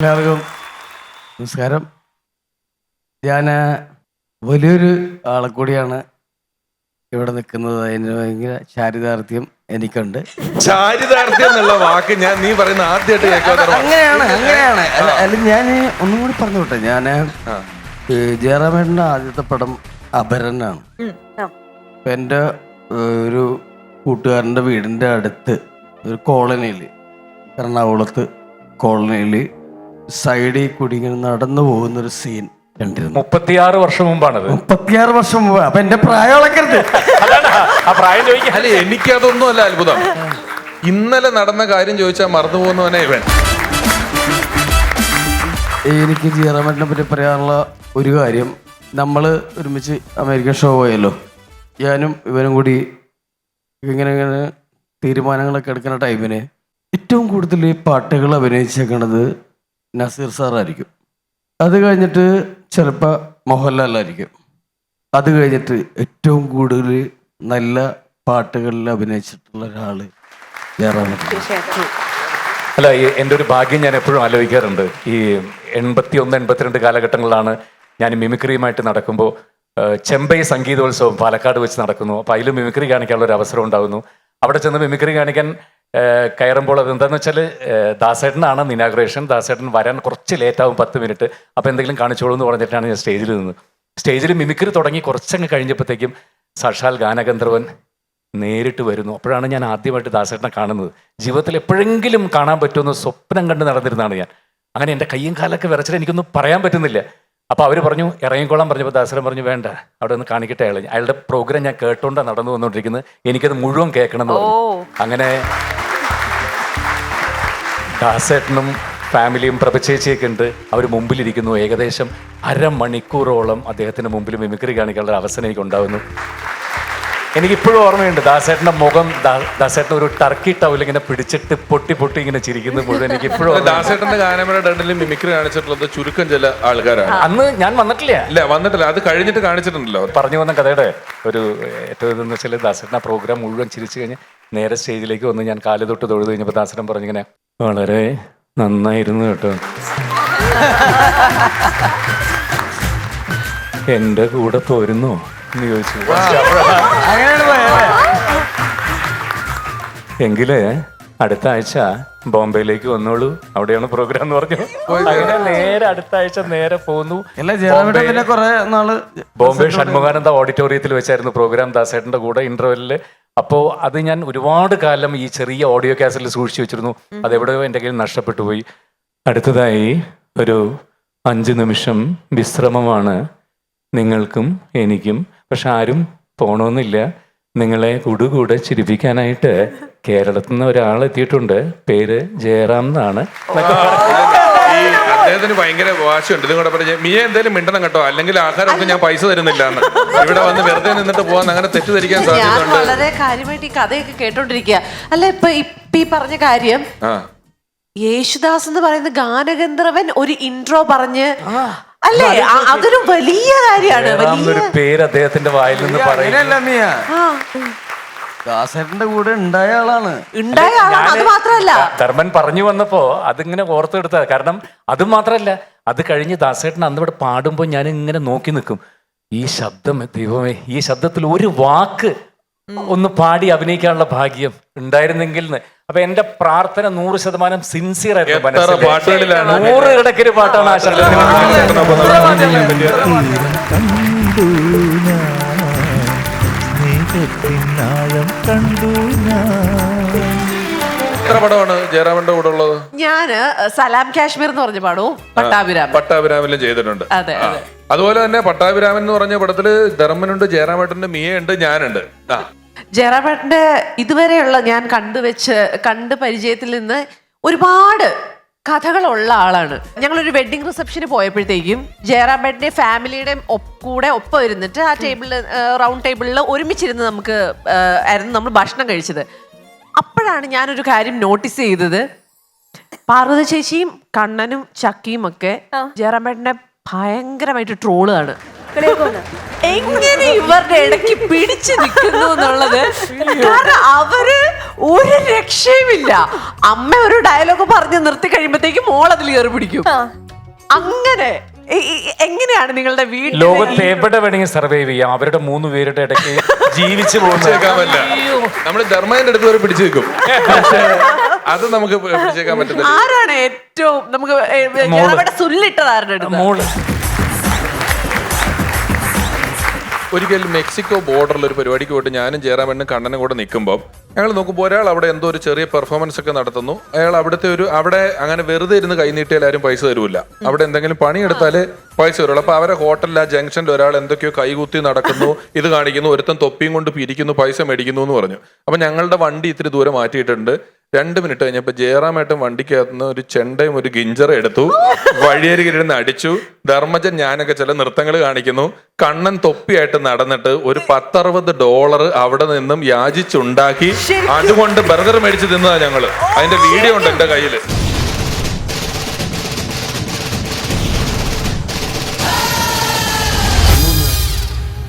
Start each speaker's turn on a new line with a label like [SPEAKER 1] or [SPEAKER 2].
[SPEAKER 1] എല്ലാവർക്കും നമസ്കാരം. ഞാൻ വലിയൊരു ആളെ കൂടിയാണ് ഇവിടെ നിൽക്കുന്നത്. അതിന് ഭയങ്കര ചാരിതാർത്ഥ്യം എനിക്കുണ്ട്.
[SPEAKER 2] ചാരിതാർത്ഥ്യം എന്നുള്ള വാക്ക് ഞാൻ നീ പറയുന്ന ആദ്യമായിട്ട്
[SPEAKER 1] അങ്ങനെയാണ് അങ്ങനെയാണ്. അല്ല അല്ല ഞാൻ ഒന്നും കൂടി പറഞ്ഞു വിട്ടെ. ഞാൻ ജയറാമേട്ടന്റെ ആദ്യത്തെ പടം അപരനാണ് അപ്പൊ എന്റെ ഒരു കൂട്ടുകാരന്റെ വീടിന്റെ അടുത്ത് ഒരു കോളനിയിൽ എറണാകുളത്ത് കോളനിയിൽ സൈഡിൽ കൂടി ഇങ്ങനെ നടന്നു പോകുന്നൊരു സീൻ കണ്ടിരുന്നു.
[SPEAKER 3] മുപ്പത്തിയാറ് വർഷം മുമ്പാണത്.
[SPEAKER 1] മുപ്പത്തിയാറ് വർഷം മുമ്പ്. അപ്പൊ എന്റെ പ്രായം അളക്കരുത്.
[SPEAKER 3] അതാണ്. ആ പ്രായം ചോദിക്കാൻ
[SPEAKER 2] അല്ല എനിക്കതൊന്നും അല്ല അത്ഭുതം. ഇന്നലെ നടന്ന കാര്യം ചോദിച്ചാൽ മറന്നു പോകുന്നവനെ ഇവൻ.
[SPEAKER 1] എനിക്ക് ജയറാമേട്ടനെ പറ്റി പറയാനുള്ള ഒരു കാര്യം. നമ്മൾ ഒരുമിച്ച് അമേരിക്കൻ ഷോ പോയല്ലോ. ഞാനും ഇവനും കൂടി ഇങ്ങനെ ഇങ്ങനെ തീരുമാനങ്ങളൊക്കെ എടുക്കുന്ന ടൈമിന് ഏറ്റവും കൂടുതൽ ഈ പാട്ടുകൾ അഭിനയിച്ചേക്കണത് നസീർ സാറായിരിക്കും. അത് കഴിഞ്ഞിട്ട് ചിലപ്പോൾ മോഹൻലാലായിരിക്കും. അത് കഴിഞ്ഞിട്ട് ഏറ്റവും കൂടുതൽ നല്ല പാട്ടുകളിൽ അഭിനയിച്ചിട്ടുള്ള ഒരാൾ ജയറാമേട്ടൻ
[SPEAKER 3] അല്ല ഈ എന്റെ ഒരു ഭാഗ്യം ഞാൻ എപ്പോഴും ആലോചിക്കാറുണ്ട്. ഈ എൺപത്തി ഒന്ന് എൺപത്തിരണ്ട് കാലഘട്ടങ്ങളിലാണ് ഞാൻ മിമിക്രിയുമായിട്ട് നടക്കുമ്പോൾ ചെമ്പൈ സംഗീതോത്സവം പാലക്കാട് വെച്ച് നടക്കുന്നു. അപ്പോൾ അതിൽ മിമിക്രി കാണിക്കാനുള്ള ഒരു അവസരം ഉണ്ടാകുന്നു അവിടെ ചെന്ന് മിമിക്രി കാണിക്കാൻ കയറുമ്പോൾ അത് എന്താണെന്ന് വെച്ചാൽ ദാസേട്ടനാണ് ഇനാഗ്രേഷൻ. ദാസേട്ടൻ വരാൻ കുറച്ച് ലേറ്റാവും പത്ത് മിനിറ്റ്. അപ്പോൾ എന്തെങ്കിലും കാണിച്ചോളൂ എന്ന് പറഞ്ഞിട്ടാണ് ഞാൻ സ്റ്റേജിൽ നിന്ന് സ്റ്റേജിൽ മിമിക്രി തുടങ്ങി കുറച്ചങ്ങ് കഴിഞ്ഞപ്പോഴത്തേക്കും സാക്ഷാൽ ഗാനഗന്ധർവൻ നേരിട്ട് വരുന്നു. അപ്പോഴാണ് ഞാൻ ആദ്യമായിട്ട് ദാസേട്ടനെ കാണുന്നത്. ജീവിതത്തിൽ എപ്പോഴെങ്കിലും കാണാൻ പറ്റുമെന്ന് സ്വപ്നം കണ്ട് നടന്നിരുന്നതാണ് ഞാൻ. അങ്ങനെ എന്റെ കയ്യും കാലൊക്കെ വിറച്ചിട്ട് എനിക്കൊന്നും പറയാൻ പറ്റുന്നില്ല. അപ്പോൾ അവർ പറഞ്ഞു ഇറങ്ങിക്കോളാൻ പറഞ്ഞപ്പോൾ ദാസരൻ പറഞ്ഞു വേണ്ട അവിടെ ഒന്ന് കാണിക്കട്ടെ അയാൾ അയാളുടെ പ്രോഗ്രാം ഞാൻ കേട്ടോണ്ടാണ് നടന്നു വന്നുകൊണ്ടിരിക്കുന്നത് എനിക്കത് മുഴുവൻ കേൾക്കണം എന്ന് പറഞ്ഞു അങ്ങനെ ദാസേട്ടനും ഫാമിലിയും പ്രഭചേച്ചിയൊക്കെ ഉണ്ട് അവർ മുമ്പിലിരിക്കുന്നു. ഏകദേശം അരമണിക്കൂറോളം അദ്ദേഹത്തിന്റെ മുമ്പിൽ മിമിക്രി കാണിക്കാനുള്ള അവസരം എനിക്ക് ഉണ്ടാകുന്നു എനിക്കിപ്പോഴും ഓർമ്മയുണ്ട് ദാസേട്ടന്റെ മുഖം ദാസേട്ടൻ ഒരു ടർക്കി ടൗൽ ഇങ്ങനെ പിടിച്ചിട്ട് പൊട്ടി പൊട്ടി ഇങ്ങനെ ചിരിക്കുന്നത് മുഴുവൻ എനിക്ക് ഇപ്പോഴും
[SPEAKER 2] ദാസേട്ടന്റെ ഗാനമേള ഡണ്ടിൽ മിമിക്രി കാണിച്ചിട്ടുള്ളത് ചുരുക്കം ചില ആൾക്കാരാണ്.
[SPEAKER 3] അന്ന് ഞാൻ വന്നിട്ടില്ല.
[SPEAKER 2] ഇല്ല വന്നിട്ടില്ല. അത് കഴിഞ്ഞിട്ട് കാണിച്ചിട്ടുണ്ടല്ലോ.
[SPEAKER 3] പറഞ്ഞു വന്ന കഥയുടെ ഒരു ഏറ്റവും ഇതെന്ന് വെച്ചാൽ ദാസേട്ടൻ ആ പ്രോഗ്രാം മുഴുവൻ ചിരിച്ചു കഴിഞ്ഞ് നേരെ സ്റ്റേജിലേക്ക് വന്ന് ഞാൻ കാൽ തൊട്ട് തൊഴുത് കഴിഞ്ഞപ്പോൾ ദാസേട്ടൻ പറഞ്ഞിങ്ങനെ വളരെ നന്നായിരുന്നു കേട്ടോ. എന്റെ കൂടെ പോരുന്നോ എന്ന് ചോദിച്ചു. എങ്കിൽ അടുത്ത ആഴ്ച ബോംബെയിലേക്ക് വന്നോളൂ. അവിടെയാണ് പ്രോഗ്രാം എന്ന് പറഞ്ഞു. അങ്ങനെ നേരെ അടുത്ത ആഴ്ച നേരെ പോന്നു. ബോംബെ ഷൺമുഖാനന്ദ ഓഡിറ്റോറിയത്തിൽ വെച്ചായിരുന്നു പ്രോഗ്രാം ദാസേട്ടന്റെ കൂടെ ഇന്റർവെല്ലിൽ അപ്പോൾ അത് ഞാൻ ഒരുപാട് കാലം ഈ ചെറിയ ഓഡിയോ കാസറ്റിൽ സൂക്ഷിച്ചു വെച്ചിരുന്നു. അതെവിടെയോ എന്റെ കയ്യിൽ നഷ്ടപ്പെട്ടു പോയി. അടുത്തതായി ഒരു അഞ്ച് നിമിഷം വിശ്രമമാണ് നിങ്ങൾക്കും എനിക്കും. പക്ഷെ ആരും പോണമെന്നില്ല നിങ്ങളെ കൂടുകൂടെ ചിരിപ്പിക്കാനായിട്ട് കേരളത്തിൽ നിന്ന് ഒരാൾ എത്തിയിട്ടുണ്ട്. പേര് ജയറാം എന്നാണ്.
[SPEAKER 2] അദ്ദേഹത്തിന് ഭയങ്കര വാശിയുണ്ട്. ഇതും കൂടെ പറഞ്ഞ് മിയ എന്തേലും മിണ്ടണം കേട്ടോ. അല്ലെങ്കിൽ ആഹാരമൊക്കെ ഞാൻ പൈസ തരുന്നില്ല എന്ന്. ഇവിടെ വന്ന് വെറുതെ നിന്നിട്ട് പോവാൻ അങ്ങനെ തെറ്റിദ്ധരിക്കാൻ
[SPEAKER 4] സാധിക്കും
[SPEAKER 2] സാധ്യതയുണ്ട്.
[SPEAKER 4] വളരെ കാര്യമായിട്ട് ഈ കഥയൊക്കെ കേട്ടോണ്ടിരിക്കുക അല്ല ഇപ്പൊ ഇപ്പൊ ഈ പറഞ്ഞ കാര്യം യേശുദാസ് എന്ന് പറയുന്ന ഗാനഗന്ധർവൻ ഒരു ഇൻട്രോ പറഞ്ഞ് അല്ലേ അതൊരു വലിയ കാര്യമാണ്.
[SPEAKER 3] എന്നൊരു പേര് അദ്ദേഹത്തിന്റെ വായിൽ നിന്ന്
[SPEAKER 4] പറയുന്നില്ല
[SPEAKER 1] ദാസേട്ടന്റെ കൂടെ ഉണ്ടായ ആളാണ്.
[SPEAKER 4] ഉണ്ടായ ആളാണ്. അത് മാത്രമല്ല.
[SPEAKER 3] ധർമ്മൻ പറഞ്ഞു വന്നപ്പോ അതിങ്ങനെ ഓർത്തെടുത്ത കാരണം അത് മാത്രല്ല അത് കഴിഞ്ഞ് ദാസേട്ടൻ അന്ന് ഇവിടെ പാടുമ്പോൾ ഞാൻ ഇങ്ങനെ നോക്കി നിൽക്കും. ഈ ശബ്ദം ദൈവമേ ഈ ശബ്ദത്തിൽ ഒരു വാക്ക് ഒന്ന് പാടി അഭിനയിക്കാനുള്ള ഭാഗ്യം ഉണ്ടായിരുന്നെങ്കിൽ. അപ്പൊ എന്റെ പ്രാർത്ഥന നൂറ് ശതമാനം സിൻസിയർ ആയിരുന്നു
[SPEAKER 2] എത്ര പാട്ടുകളിലാണ്?
[SPEAKER 3] നൂറ് കണക്കിന് പാട്ടാണ് ആ
[SPEAKER 5] കണ്ടു കണ്ടു ഞാൻ.
[SPEAKER 2] എത്ര പടമാണ് ജയറാമന്റെ കൂടെ ഉള്ളത്?
[SPEAKER 4] ഞാൻ സലാം കാശ്മീർ എന്ന് പറഞ്ഞ പാടും പട്ടാഭിരാമൻ.
[SPEAKER 2] പട്ടാഭിരാമിലും ചെയ്തിട്ടുണ്ട്.
[SPEAKER 4] അതെ അതെ.
[SPEAKER 2] അതുപോലെ തന്നെ പട്ടാഭിരാമൻ എന്ന് പറഞ്ഞ പടത്തിൽ ധർമ്മനുണ്ട് ജയറാമേട്ടന്റെ ഉണ്ട് ഞാനുണ്ട്. ആ.
[SPEAKER 4] ജയറാമേട്ടന്റെ ഇതുവരെയുള്ള ഞാൻ കണ്ടുവെച്ച് കണ്ട് പരിചയത്തിൽ നിന്ന് ഒരുപാട് കഥകളുള്ള ആളാണ്. ഞങ്ങളൊരു വെഡിങ് റിസപ്ഷന് പോയപ്പോഴത്തേക്കും ജയറാമേട്ടന്റെ ഫാമിലിയുടെ കൂടെ ഒപ്പം ഇരുന്നിട്ട് ആ ടേബിളിൽ റൗണ്ട് ടേബിളിൽ ഒരുമിച്ചിരുന്ന് നമുക്ക് ആയിരുന്നു നമ്മൾ ഭക്ഷണം കഴിച്ചത്. അപ്പോഴാണ് ഞാനൊരു കാര്യം നോട്ടീസ് ചെയ്തത്. പാർവതി ചേച്ചിയും കണ്ണനും ചക്കിയും ഒക്കെ ജയറാമേട്ടനെ ഭയങ്കരമായിട്ട് ട്രോളാണ് എങ്ങനെ ഇവരുടെ ഇടയ്ക്ക് പിടിച്ചു നിൽക്കുന്നു എന്നുള്ളത്? കാരണം അവർ ഒരു രക്ഷയുമില്ല. അമ്മ ഒരു ഡയലോഗ് പറഞ്ഞ് നിർത്തി കഴിയുമ്പോഴത്തേക്കും മോൾ അതിൽ കയറി പിടിക്കും. അങ്ങനെ ഈ- ഈ- എങ്ങനെയാണ് നിങ്ങളുടെ വീട്ടിൽ
[SPEAKER 3] ലോകത്ത് എവിടെ വേണമെങ്കിൽ സർവൈവ് ചെയ്യാം. അവരുടെ മൂന്ന് പേരുടെ ഇടയ്ക്ക് ജീവിച്ചു പോകുന്ന
[SPEAKER 2] നമ്മൾ ധർമ്മന്റെ അടുത്ത് വരെ പിടിച്ചു വെക്കും പക്ഷേ അത് നമുക്ക് പിടിച്ചേക്കാൻ പറ്റത്തില്ല.
[SPEAKER 4] ആരാണ് ഏറ്റവും നമുക്ക്
[SPEAKER 3] മോൾ.
[SPEAKER 4] അവിടെ സുല്ലിട്ടതാരുടെ അടുത്ത്?
[SPEAKER 3] മോൾ.
[SPEAKER 2] ഒരിക്കൽ മെക്സിക്കോ ബോർഡറിൽ ഒരു പരിപാടിക്ക് പോയിട്ട് ഞാനും ജയറാമണ്ണും കണ്ണനും കൂടെ നിൽക്കുമ്പോൾ ഞങ്ങൾ നോക്കുമ്പോൾ ഒരാൾ അവിടെ എന്തോ ഒരു ചെറിയ പെർഫോമൻസ് ഒക്കെ നടത്തുന്നു. അയാൾ അവിടുത്തെ ഒരു അവിടെ അങ്ങനെ വെറുതെ ഇരുന്ന് കൈനീട്ടിയാൽ ആരും പൈസ തരൂല്ല അവിടെ എന്തെങ്കിലും പണിയെടുത്താൽ പൈസ തരുള്ളൂ. അപ്പൊ അവരെ ഹോട്ടലിൽ ആ ജംഗ്ഷനിൽ ഒരാൾ എന്തൊക്കെയോ കൈകുത്തി നടക്കുന്നു ഇത് കാണിക്കുന്നു ഒരുത്തൻ തൊപ്പിയും കൊണ്ട് പിരിക്കുന്നു പൈസ മേടിക്കുന്നു എന്ന് പറഞ്ഞു. അപ്പൊ ഞങ്ങളുടെ വണ്ടി ഇത്തിരി ദൂരെ മാറ്റിയിട്ടുണ്ട്. രണ്ട് മിനിറ്റ് കഴിഞ്ഞപ്പോൾ ജയറാമേട്ടൻ വണ്ടിക്കകത്ത് നിന്ന് ഒരു ചെണ്ടയും ഒരു ഗിഞ്ചറും എടുത്തു. വഴിയരികിരുന്ന് അടിച്ചു. ധർമ്മജൻ ഞാനൊക്കെ ചില നൃത്തങ്ങൾ കാണിക്കുന്നു. കണ്ണൻ തൊപ്പിയായിട്ട് നടന്നിട്ട് ഒരു പത്തറുപത് ഡോളർ അവിടെ നിന്നും യാചിച്ചുണ്ടാക്കി. അതുകൊണ്ട് ബർഗർ മേടിച്ച് തിന്നതാ ഞങ്ങൾ. അതിന്റെ വീഡിയോ ഉണ്ട് എന്റെ കയ്യിൽ.